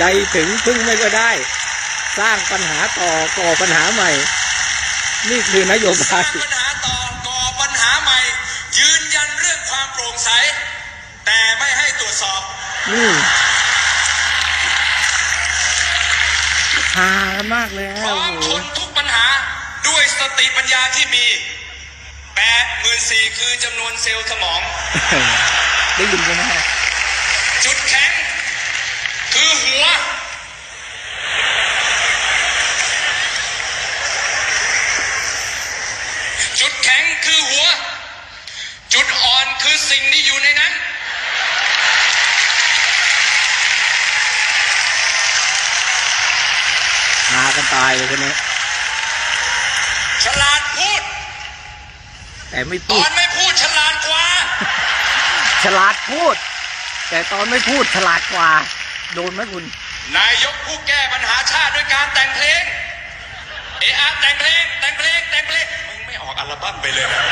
ใจถึงพึ่งไม่ก็ได้ สร้างปัญหาต่อก่อปัญหาใหม่ นี่คือนโยสบาร้ายงปัญหาต่อก่อปัญหาใหม่ ยืนยันเรื่องความโปร่งใส แต่ไม่ให้ตรวจสอบนี่หากันมากเลยพฮะร้อโอ้มโหทนทุกปัญหาด้วยสติปัญญาที่มีแปดหมื่นสี่คือจำนวนเซลล์สมอง ได้ยินไหมฮะจุดแข็ง คือหัว จุดแข็งคือหัว จุดอ่อนคือสิ่งที่อยู่ในนั้น หากันตายเลยคนนี้ ฉลาดพูด แต่ไม่ตพูอด นไม่พูดฉลาดกว่า ฉลาดพูด แต่ตอนไม่พูดฉลาดกว่า โดนไหมคุณ นายกผู้แก้ปัญหาชาติด้วยการแต่งเพลง เอะอะแต่งเพลง แต่งเพลง แต่งเพลง มึงไม่ออกอัลบั้มไปเลยนะ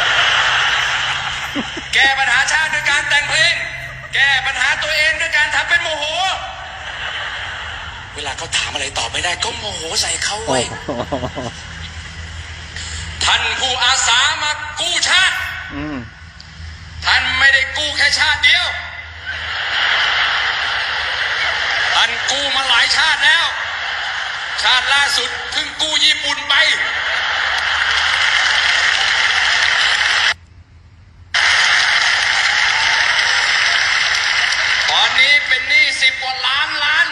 แก้ปัญหาชาติด้วยการแต่งเพลง แก้ปัญหาตัวเองด้วยการทำเป็นโมโห เวลาเขาถามอะไรตอบไม่ได้ก็โมโหใส่เขาโอ้เว้ยโหท่านผู้อาสามากู้ชาติอืมท่านไม่ได้กู้แค่ชาติเดียว ท่านกู้มาหลายชาติแล้ว ชาติล่าสุดเพิ่งกู้ญี่ปุ่นไป ตอนนี้เป็นหนี้สิบกว่าล้านล้าน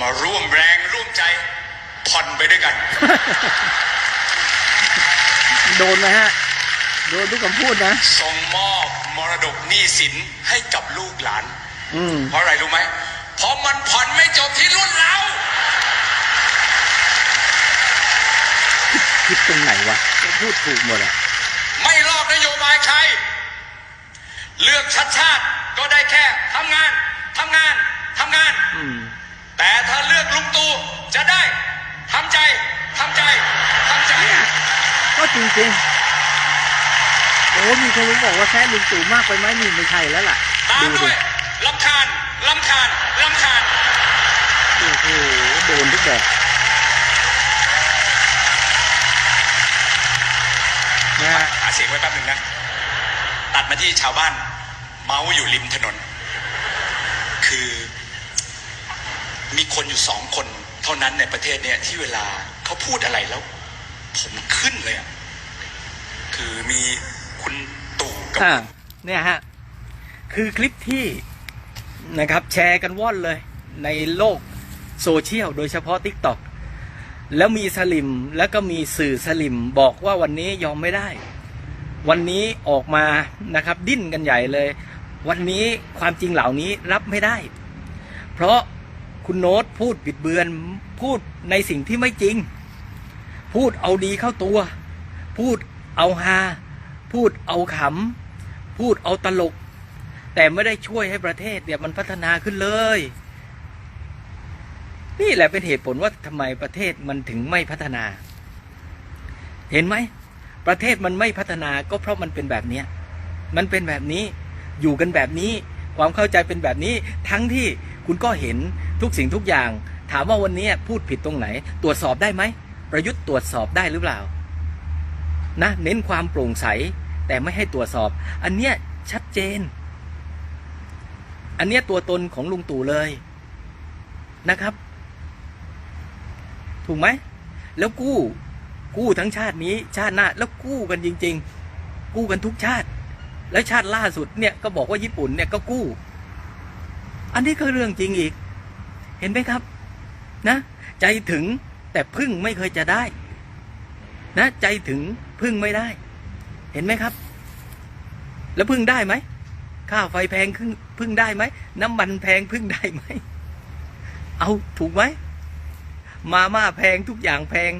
มาร่วมแรงร่วมใจผ่อนไปด้วยกัน โดนไหมฮะ โดนทุกคำพูดนะ ส่งมอบมรดกหนี้สินให้กับลูกหลาน อืม เพราะอะไรรู้ไหม เพราะมันผ่อนไม่จบที่รุ่นเรา คิดตรงไหนวะก็พูดถูกหมดอะไม่ลอกนโยบายใคร เลือกชัดชาติก็ได้แค่ทำงานทำงานทำงาน อืม แต่ถ้าเลือกลุงตู่จะได้ทำใจทำใจทำใจ ก็จริงๆโอ้มีคนรู้บอกว่าแค่ลุงตู่มากไปไหมนี่ไม่ใช่แล้วล่ะ ตามดูด้ดิวยลำคาญลำคาญลำคาญ โอ้โหโดนทุกแบบนะฮะ หา เสียงไว้แป๊บหนึ่งนะ ตัดมาที่ชาวบ้าน เมาอยู่ริมถนน คือมีคนอยู่สองคน เท่านั้นในประเทศเนี่ยที่เวลาเขาพูดอะไรแล้ว ผมขึ้นเลยอะคือมีคุณตู่กับอ่าเนี่ยฮะ คือคลิปที่นะครับแชร์กันว่อนเลยในโลกโซเชียลโดยเฉพาะ Tik t o อกแล้วมีสลิมแล้วก็มีสื่อสลิมบอกว่าวันนี้ยอมไม่ได้ วันนี้ออกมานะครับดิ้นกันใหญ่เลย วันนี้ความจริงเหล่านี้รับไม่ได้ เพราะคุณโน้ตพูดบิดเบือนพูดในสิ่งที่ไม่จริง พูดเอาดีเข้าตัว พูดเอาฮาพูดเอาขำพูดเอาตลก แต่ไม่ได้ช่วยให้ประเทศเนี่ยมันพัฒนาขึ้นเลย นี่แหละเป็นเหตุผลว่าทำไมประเทศมันถึงไม่พัฒนา เห็นไหม ประเทศมันไม่พัฒนาก็เพราะมันเป็นแบบเนี้ยมันเป็นแบบนี้อยู่กันแบบนี้ ความเข้าใจเป็นแบบนี้ทั้งที่คุณก็เห็นทุกสิ่งทุกอย่าง ถามว่าวันนี้พูดผิดตรงไหน ตรวจสอบได้ไหม ประยุทธ์ตรวจสอบได้หรือเปล่านะเน้นความโปร่งใส แต่ไม่ให้ตรวจสอบ อันเนี้ยชัดเจน อันเนี้ยตัวตนของลุงตู่เลยนะครับ ถูกไหม แล้วกู้ กู้ทั้งชาตินี้ชาติหน้าแล้วกู้กันจริง ๆ กู้กันทุกชาติ แล้วชาติล่าสุดเนี่ยก็บอกว่าญี่ปุ่นเนี่ยก็กู้ อันนี้ก็เรื่องจริงอีก เห็นไหมครับ นะ ใจถึงแต่พึ่งไม่เคยจะได้ นะ ใจถึงพึ่งไม่ได้ เห็นไหมครับ แล้วพึ่งได้ไหมค่าไฟแพงพึ่งพึ่งได้ไหมน้ำมันแพงพึ่งได้ไหมเอาถูกไหมมาม่าแพงทุกอย่างแพง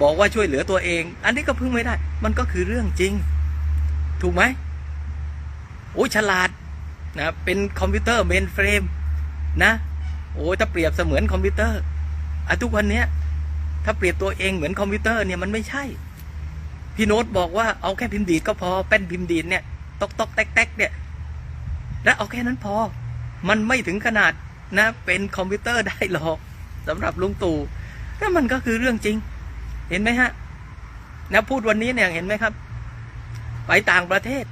บอกว่าช่วยเหลือตัวเอง อันนี้ก็พึ่งไม่ได้ มันก็คือเรื่องจริง ถูกไหมโอ้ยฉลาดนะเป็นคอมพิวเตอร์เมนเฟรมนะโอ้ยถ้าเปรียบเสมือนคอมพิวเตอร์อะทุกวันเนี้ยถ้าเปรียบตัวเองเหมือนคอมพิวเตอร์เนี่ยมันไม่ใช่ พี่โน้ตบอกว่าเอาแค่พิมพ์ดีดก็พอแป้นพิมพ์ดีดเนี่ยตอกตอกแตกแตกเนี่ยแล้วเอาแค่นั้นพอ มันไม่ถึงขนาดนะเป็นคอมพิวเตอร์ได้หรอกสำหรับลุงตู่นั่นมันก็คือเรื่องจริง เห็นไหมฮะนะพูดวันนี้เนี่ยเห็นไหมครับ ไปต่างประเทศ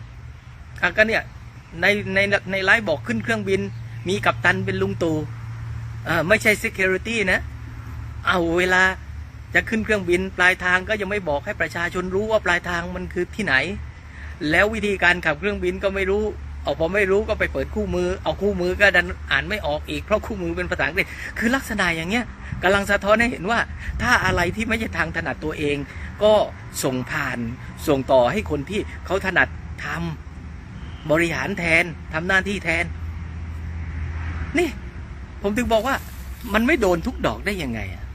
อะก็เนี่ยในในในไลฟ์บอกขึ้นเครื่องบิน มีกัปตันเป็นลุงตู่อ่าไม่ใช่ security นะ เอาเวลาจะขึ้นเครื่องบิน ปลายทางก็ยังไม่บอกให้ประชาชนรู้ว่าปลายทางมันคือที่ไหน แล้ววิธีการขับเครื่องบินก็ไม่รู้ เอาพอไม่รู้ก็ไปเปิดคู่มือ เอาคู่มือก็ดันอ่านไม่ออกอีกเพราะคู่มือเป็นภาษาอังกฤษคือลักษณะอย่างเงี้ยกำลังสะท้อนให้เห็นว่า ถ้าอะไรที่ไม่ใช่ทางถนัดตัวเอง ก็ส่งผ่านส่งต่อให้คนที่เขาถนัดทำบริหารแทนทำหน้าที่แทน นี่ ผมถึงบอกว่ามันไม่โดนทุกดอกได้ยังไงอะ